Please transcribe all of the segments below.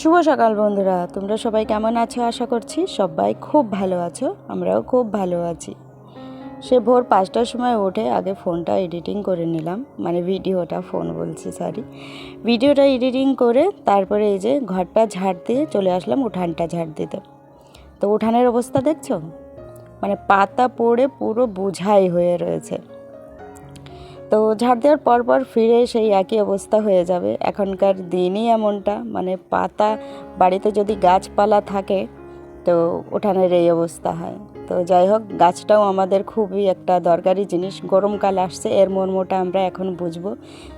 শুভ সকাল বন্ধুরা। তোমরা সবাই কেমন আছো? আশা করছি সবাই খুব ভালো আছো। আমরাও খুব ভালো আছি। সে ভোর পাঁচটার সময় উঠে আগে ফোনটা এডিটিং করে নিলাম। মানে ভিডিওটা, ফোন বলছি সরি ভিডিওটা এডিটিং করে তারপরে এই যে ঘরটা ঝাড় দিয়ে চলে আসলাম উঠানটা ঝাড় দিতে। তো উঠানের অবস্থা দেখছ? মানে পাতা পড়ে পুরো বোঝাই হয়ে রয়েছে। তো ঝাড় দেওয়ার পর পর ফিরে সেই একই অবস্থা হয়ে যাবে। এখনকার দিনই এমনটা মানে পাতা বাড়িতে যদি গাছপালা থাকে, তো উঠানের এই অবস্থা হয়। তো যাই হোক, গাছটাও আমাদের খুবই একটা দরকারি জিনিস। গরমকাল আসছে, এর মর্মটা আমরা এখন বুঝব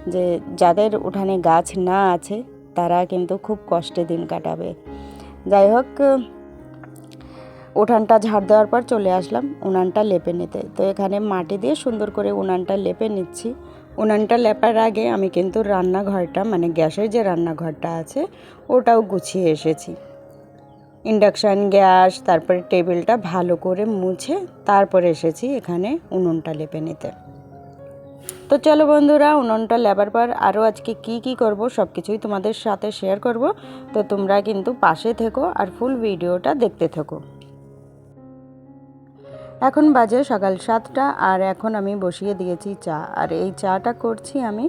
যে যাদের উঠানে গাছ না আছে, তারা কিন্তু খুব কষ্টে দিন কাটাবে। যাই হোক উঠানটা ঝাড় দেওয়ার পর চলে আসলাম উনানটা লেপে নিতে। তো এখানে মাটি দিয়ে সুন্দর করে উনানটা লেপে নিচ্ছি। উনানটা লেপার আগে আমি কিন্তু রান্নাঘরটা মানে গ্যাসের যে রান্নাঘরটা আছে, ওটাও গুছিয়ে এসেছি। ইন্ডাকশান গ্যাস, তারপরে টেবিলটা ভালো করে মুছে তারপরে এসেছি এখানে উনুনটা লেপে নিতে। তো চলো বন্ধুরা, উনুনটা লেবার পর আরও আজকে কি কি করব সব কিছুই তোমাদের সাথে শেয়ার করব। তো তোমরা কিন্তু পাশে থেকো আর ফুল ভিডিওটা দেখতে থাকো। এখন বাজে সকাল সাতটা, আর এখন আমি বসিয়ে দিয়েছি চা। আর এই চাটা করছি আমি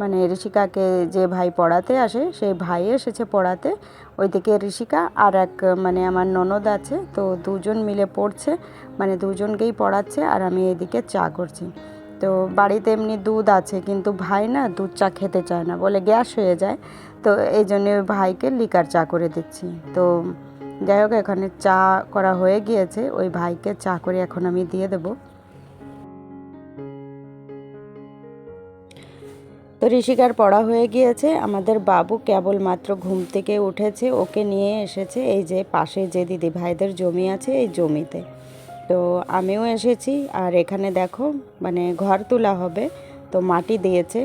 মানে ঋষিকাকে যে ভাই পড়াতে আসে সেই ভাই এসেছে পড়াতে। ওইদিকে ঋষিকা আর এক মানে আমার ননদ আছে, তো দুজন মিলে পড়ছে মানে দুজনকেই পড়াচ্ছে, আর আমি এদিকে চা করছি। তো বাড়িতে এমনি দুধ আছে, কিন্তু ভাই না দুধ চা খেতে চায় না, বলে গ্যাস হয়ে যায়। তো এই জন্য ভাইকে লিকার চা করে দিচ্ছি। তো যাই হোক, এখানে চা করা হয়ে গিয়েছে। ওই ভাইকে চা করে এখন আমি দিয়ে দেব। তো ঋষিকার পড়া হয়ে গিয়েছে। আমাদের বাবু কেবলমাত্র ঘুম থেকে উঠেছে, ওকে নিয়ে এসেছে। এই যে পাশে যে দিদি ভাইদের জমি আছে, এই জমিতে। তো আমিও এসেছি। আর এখানে দেখো মানে ঘর তোলা হবে। তো মাটি দিয়েছে।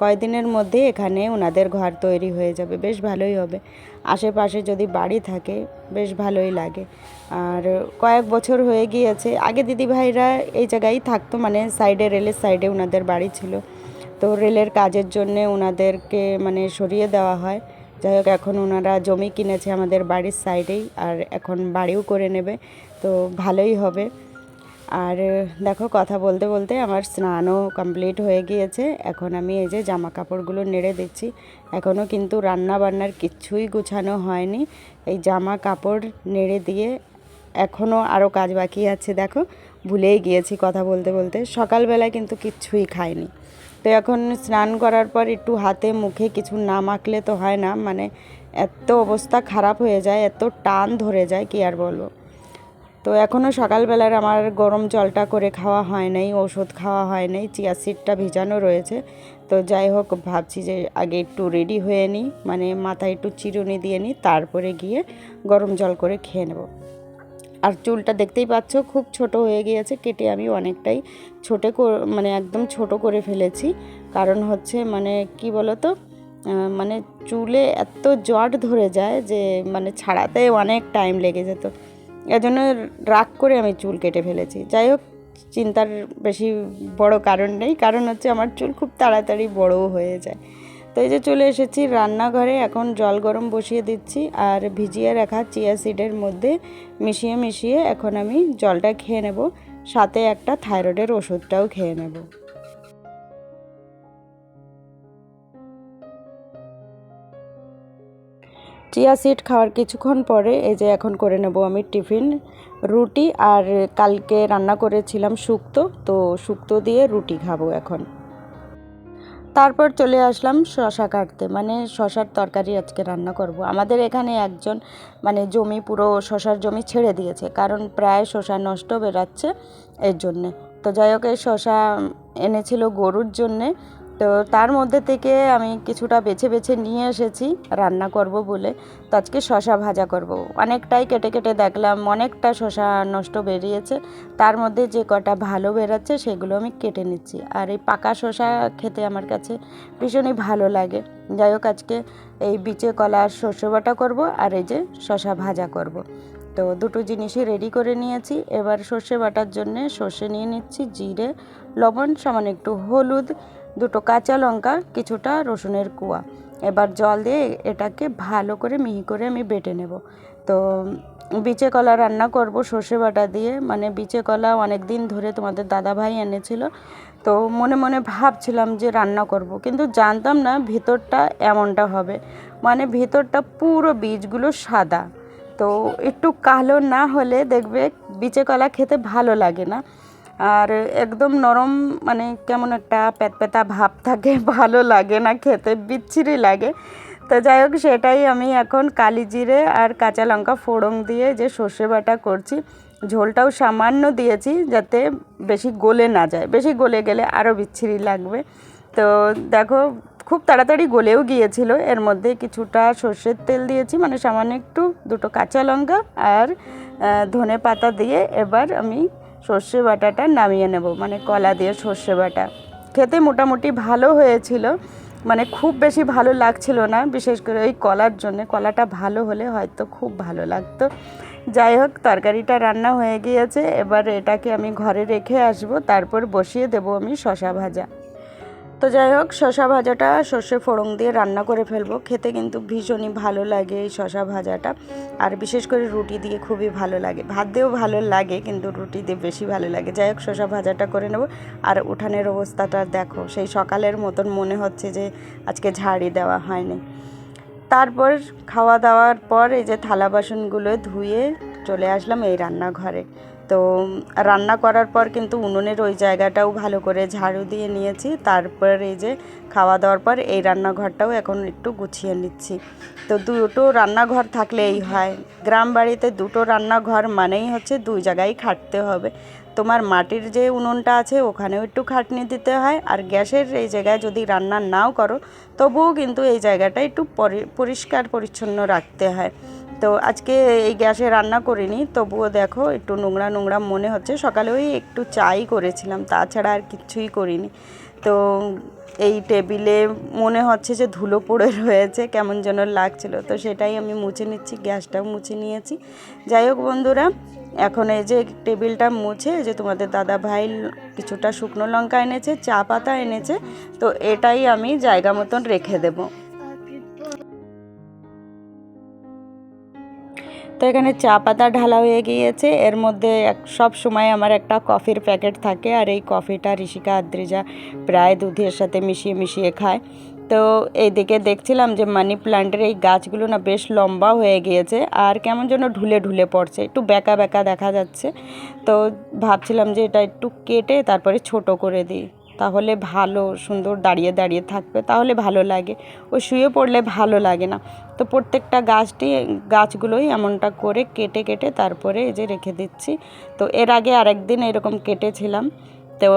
কয়দিনের মধ্যে এখানে ওনাদের ঘর তৈরি হয়ে যাবে, বেশ ভালোই হবে। আশেপাশে যদি বাড়ি থাকে, বেশ ভালোই লাগে। আর কয়েক বছর হয়ে গিয়েছে, আগে দিদি ভাইরা এই জায়গায় থাকতো মানে সাইডে রেলের সাইডে ওনাদের বাড়ি ছিল। তো রেলের কাজের জন্যে ওনাদেরকে মানে সরিয়ে দেওয়া হয়। যাই হোক, এখন ওনারা জমি কিনেছে আমাদের বাড়ির সাইডেই আর এখন বাড়িও করে নেবে। তো ভালোই হবে। আর, দেখো, কথা বলতে বলতে আমার স্নানও কমপ্লিট হয়ে গিয়েছে। এখন আমি এই যে জামা কাপড়গুলো নেড়ে দিচ্ছি। এখনও কিন্তু রান্না বান্নার কিচ্ছুই গুছানো হয়নি। এই জামা কাপড় নেড়ে দিয়ে এখনও আরও কাজ বাকি আছে, দেখো। ভুলেই গিয়েছি কথা বলতে বলতে। সকালবেলায় কিন্তু কিচ্ছুই খাইনি। তো এখন স্নান করার পর একটু হাতে মুখে কিছু না মাখলে তো হয় না। মানে এত অবস্থা খারাপ হয়ে যায়, এত টান ধরে যায়, কি আর বলব। তো এখনও সকালবেলার আমার গরম জলটা করে খাওয়া হয় নাই, ওষুধ খাওয়া হয় নাই, চিয়া সিডটা ভিজানো রয়েছে। তো যাই হোক, ভাবছি যে আগে একটু রেডি হয়ে নিই মানে মাথায় একটু চিরুনি দিয়ে নিই, তারপরে গিয়ে গরম জল করে খেয়ে নেব। আর চুলটা দেখতেই পাচ্ছ, খুব ছোট হয়ে গিয়েছে, কেটে আমি অনেকটাই ছোটে মানে একদম ছোট করে ফেলেছি। কারণ হচ্ছে মানে কি বলো তো মানে চুলে এত জট ধরে যায় যে মানে ছাড়াতে অনেক টাইম লেগে যেত। এজন্য রাগ করে আমি চুল কেটে ফেলেছি। যাই হোক, চিন্তার বেশি বড় কারণ নেই, কারণ হচ্ছে আমার চুল খুব তাড়াতাড়ি বড়ও হয়ে যায়। তো এই যে চলে এসেছি রান্নাঘরে, এখন জল গরম বসিয়ে দিচ্ছি আর ভিজিয়ে রাখা চিয়া সিডের মধ্যে মিশিয়ে মিশিয়ে এখন আমি জলটা খেয়ে নেব। সাথে একটা থাইরয়েডের ওষুধটাও খেয়ে নেব। চিয়া সিড খাওয়ার কিছুক্ষণ পরে এই যে এখন করে নেব আমি টিফিন, রুটি আর কালকে রান্না করেছিলাম শুক্তো, তো শুক্তো দিয়ে রুটি খাব এখন তারপর চলে আসলাম শশা কাটতে মানে শশার তরকারি আজকে রান্না করব। আমাদের এখানে একজন মানে জমি পুরো শশার জমি ছেড়ে দিয়েছে, কারণ প্রায় শশা নষ্ট বেরাচ্ছে এর জন্যে তো যাই হোক, এই শশা এনেছিল গরুর জন্যে তো তার মধ্যে থেকে আমি কিছুটা বেছে বেছে নিয়ে এসেছি, রান্না করব বলে। তো আজকে শশা ভাজা করব। অনেকটাই কেটে কেটে দেখলাম, অনেকটা শশা নষ্ট বেরিয়েছে। তার মধ্যে যে কটা ভালো বেরাচ্ছে সেগুলো আমি কেটে নিচ্ছি। আর এই পাকা শশা খেতে আমার কাছে ভীষণই ভালো লাগে। যাই হোক, আজকে এই বিচে কলা শস্য বাটা করব আর এই যে শশা ভাজা করব। তো দুটো জিনিসই রেডি করে নিয়েছি। এবার সর্ষে বাটার জন্যে সর্ষে নিয়ে নিচ্ছি জিরে, লবণ, সামান্য একটু হলুদ দুটো কাঁচা লঙ্কা, কিছুটা রসুনের কুয়া। এবার জল দিয়ে এটাকে ভালো করে মিহি করে আমি বেটে নেব। তো বিচে কলা রান্না করব সর্ষে বাটা দিয়ে। মানে বিচে কলা অনেক দিন ধরে তোমাদের দাদাভাই এনেছিল। তো মনে মনে ভাবছিলাম যে রান্না করব, কিন্তু জানতাম না ভিতরটা এমনটা হবে। মানে ভিতরটা পুরো বীজগুলো সাদা। তো একটু কালো না হলে দেখবে বিচে কলা খেতে ভালো লাগে না। আর একদম নরম মানে কেমন একটা প্যাতপ্যাতা ভাব থাকে, ভালো লাগে না, খেতে বিচ্ছিরি লাগে। তো যাই হোক, সেটাই আমি এখন কালি জিরে আর কাঁচা লঙ্কা ফোড়ন দিয়ে যে সর্ষে বাটা করছি, ঝোলটাও সামান্য দিয়েছি যাতে বেশি গলে না যায়। বেশি গলে গেলে আরও বিচ্ছিরি লাগবে। তো দেখো, খুব তাড়াতাড়ি গলেও গিয়েছিল। এর মধ্যে কিছুটা সর্ষের তেল দিয়েছি মানে সামান্য একটু, দুটো কাঁচা লঙ্কা আর ধনে পাতা দিয়ে এবার আমি সর্ষে বাটাটা নামিয়ে নেব মানে কলা দিয়ে সর্ষে বাটা। খেতে মোটামুটি ভালো হয়েছিল মানে খুব বেশি ভালো লাগছিল না, বিশেষ করে ওই কলার জন্য। কলাটা ভালো হলে হয়তো খুব ভালো লাগতো। যাই হোক, তরকারিটা রান্না হয়ে গিয়েছে, এবার এটাকে আমি ঘরে রেখে আসব, তারপর বসিয়ে দেবো আমি শশা ভাজা। তো যাই হোক শশা ভাজাটা সর্ষে ফোড়ন দিয়ে রান্না করে ফেলব। খেতে কিন্তু ভীষণই ভালো লাগে এই শশা ভাজাটা। আর বিশেষ করে রুটি দিয়ে খুবই ভালো লাগে। ভাত দিয়েও ভালো লাগে, কিন্তু রুটি দিয়ে বেশি ভালো লাগে। যাই হোক শশা ভাজাটা করে নেব। আর উঠানের অবস্থাটা দেখো, সেই সকালের মতন মনে হচ্ছে যে আজকে ঝাড়ি দেওয়া হয়নি। তারপর খাওয়া দাওয়ার পর এই যে থালা বাসনগুলো ধুয়ে চলে আসলাম এই রান্নাঘরে। তো রান্না করার পর কিন্তু উনুনের ওই জায়গাটাও ভালো করে ঝাড়ু দিয়ে নিয়েছি। তারপর এই যে খাওয়া দাওয়ার পর এই রান্নাঘরটাও এখন একটু গুছিয়ে নিচ্ছি। তো দুটো রান্নাঘর থাকলে এই হয়। গ্রাম বাড়িতে দুটো রান্নাঘর মানেই হচ্ছে দুই জায়গায় খাটতে হবে। তোমার মাটির যে উনুনটা আছে ওখানেও একটু খাটনি দিতে হয়। আর গ্যাসের এই জায়গায় যদি রান্না নাও করো, তবুও কিন্তু এই জায়গাটা একটু পরিষ্কার পরিচ্ছন্ন রাখতে হয়। তো আজকে এই গ্যাসে রান্না করিনি, তবুও দেখো একটু নোংরা নোংরা মনে হচ্ছে। সকালে ওই একটু চাই করেছিলাম, তাছাড়া আর কিচ্ছুই করিনি। তো এই টেবিলে মনে হচ্ছে যে ধুলো পড়ে রয়েছে, কেমন যেন লাগছিল। তো সেটাই আমি মুছে নিচ্ছি, গ্যাসটাও মুছে নিয়েছি। যাই হোক বন্ধুরা, এখন এই যে টেবিলটা মুছে যে তোমাদের দাদা ভাই কিছুটা শুকনো লঙ্কা এনেছে, চা পাতা এনেছে, তো এটাই আমি জায়গা মতন রেখে দেবো। তো এখানে চা পাতা ঢালা হয়ে গিয়েছে। এর মধ্যে এক, সব সময় আমার একটা কফির প্যাকেট থাকে আর এই কফিটা ঋষিকা আদ্রিজা প্রায় দুধের সাথে মিশিয়ে মিশিয়ে খায়। তো এইদিকে দেখছিলাম যে মানি প্ল্যান্টের এই গাছগুলো না বেশ লম্বা হয়ে গিয়েছে আর কেমন যেন ঢুলে ঢুলে পড়ছে, একটু বেঁকা বেঁকা দেখা যাচ্ছে। তো ভাবছিলাম যে এটা একটু কেটে তারপরে ছোট করে দিই। তাহলে ভালো, সুন্দর দাঁড়িয়ে দাঁড়িয়ে থাকবে, তাহলে ভালো লাগে। ও শুয়ে পড়লে ভালো লাগে না। তো প্রত্যেকটা গাছটি, গাছগুলোই এমনটা করে কেটে কেটে তারপরে এই যে রেখে দিচ্ছি। তো এর আগে আরেকদিন এরকম কেটেছিলাম। তো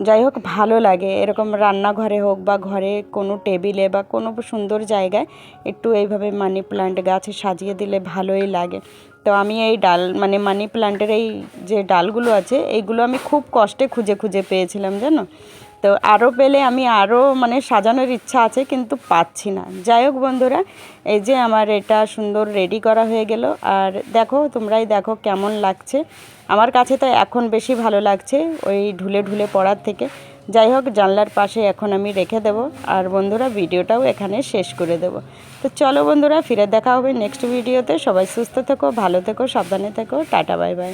যাই হোক, ভালো লাগে। এরকম রান্নাঘরে হোক বা ঘরে কোনো টেবিলে বা কোনো সুন্দর জায়গায় একটু এইভাবে মানি প্লান্ট গাছ সাজিয়ে দিলে ভালোই লাগে। তো আমি এই ডাল মানে মানি প্লান্টের এই যে ডালগুলো আছে, এইগুলো আমি খুব কষ্টে খুঁজে খুঁজে পেয়েছিলাম, জানো? তো আরও পেলে আমি আরও মানে সাজানোর ইচ্ছা আছে, কিন্তু পাচ্ছি না। যাই হোক বন্ধুরা, এই যে আমার এটা সুন্দর রেডি করা হয়ে গেল। আর দেখো, তোমরাই দেখো কেমন লাগছে। আমার কাছে তো এখন বেশি ভালো লাগছে ওই ঢুলে ঢুলে পড়ার থেকে। যাই হোক, জানলার পাশে এখন আমি রেখে দেব আর বন্ধুরা, ভিডিওটাও এখানে শেষ করে দেব। তো চলো বন্ধুরা, ফিরে দেখা হবে নেক্সট ভিডিওতে। সবাই সুস্থ থেকো, ভালো থেকো, সাবধানে থেকো। Tata, bye bye.